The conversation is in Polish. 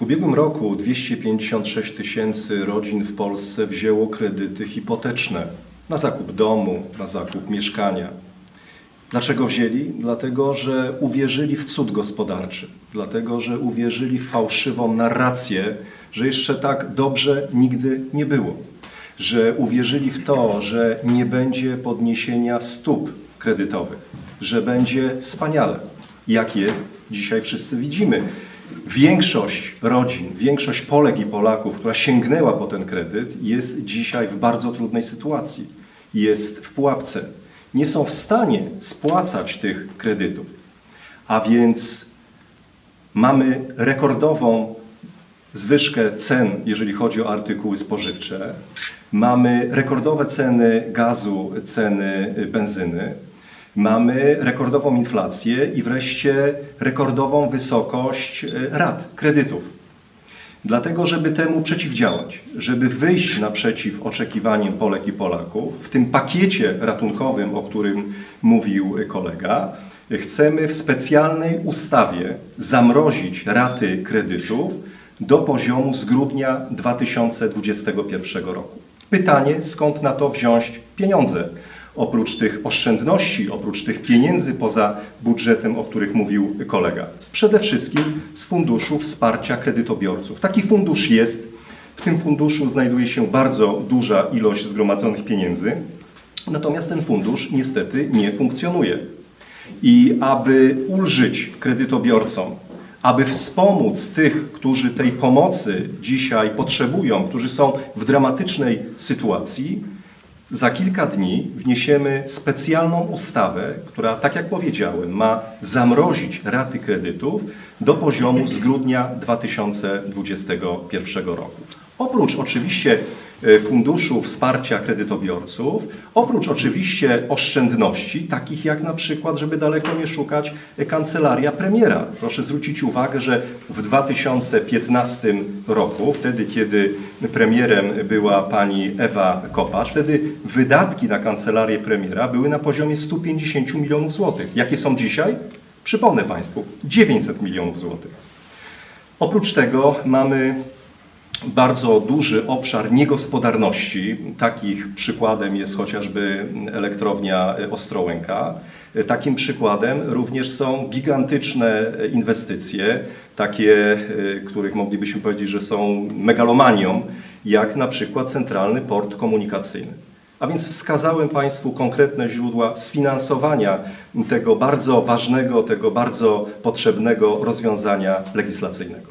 W ubiegłym roku 256 tysięcy rodzin w Polsce wzięło kredyty hipoteczne na zakup domu, na zakup mieszkania. Dlaczego wzięli? Dlatego, że uwierzyli w cud gospodarczy, dlatego, że uwierzyli w fałszywą narrację, że jeszcze tak dobrze nigdy nie było, że uwierzyli w to, że nie będzie podniesienia stóp kredytowych, że będzie wspaniale. Jak jest, dzisiaj wszyscy widzimy. Większość rodzin, większość Polek i Polaków, która sięgnęła po ten kredyt, jest dzisiaj w bardzo trudnej sytuacji. Jest w pułapce. Nie są w stanie spłacać tych kredytów. A więc mamy rekordową zwyżkę cen, jeżeli chodzi o artykuły spożywcze. Mamy rekordowe ceny gazu, ceny benzyny. Mamy rekordową inflację i wreszcie rekordową wysokość e, rat kredytów. Dlatego, żeby temu przeciwdziałać, żeby wyjść naprzeciw oczekiwaniom Polek i Polaków, w tym pakiecie ratunkowym, o którym mówił kolega, chcemy w specjalnej ustawie zamrozić raty kredytów do poziomu z grudnia 2021 roku. Pytanie, skąd na to wziąć pieniądze? Oprócz tych oszczędności, oprócz tych pieniędzy poza budżetem, o których mówił kolega. Przede wszystkim z Funduszu Wsparcia Kredytobiorców. Taki fundusz jest. W tym funduszu znajduje się bardzo duża ilość zgromadzonych pieniędzy. Natomiast ten fundusz niestety nie funkcjonuje. I aby ulżyć kredytobiorcom, aby wspomóc tych, którzy tej pomocy dzisiaj potrzebują, którzy są w dramatycznej sytuacji, za kilka dni wniesiemy specjalną ustawę, która, tak jak powiedziałem, ma zamrozić raty kredytów do poziomu z grudnia 2021 roku. Oprócz oczywiście e, Funduszu Wsparcia Kredytobiorców, oprócz oczywiście oszczędności, takich jak na przykład, żeby daleko nie szukać, e, kancelaria premiera. Proszę zwrócić uwagę, że w 2015 roku, wtedy kiedy premierem była pani Ewa Kopacz, wtedy wydatki na kancelarię premiera były na poziomie 150 milionów złotych. Jakie są dzisiaj? Przypomnę Państwu, 900 milionów złotych. Oprócz tego mamy bardzo duży obszar niegospodarności. Takich przykładem jest chociażby elektrownia Ostrołęka. Takim przykładem również są gigantyczne inwestycje, takie, których moglibyśmy powiedzieć, że są megalomanią, jak na przykład Centralny Port Komunikacyjny. A więc wskazałem Państwu konkretne źródła sfinansowania tego bardzo ważnego, tego bardzo potrzebnego rozwiązania legislacyjnego.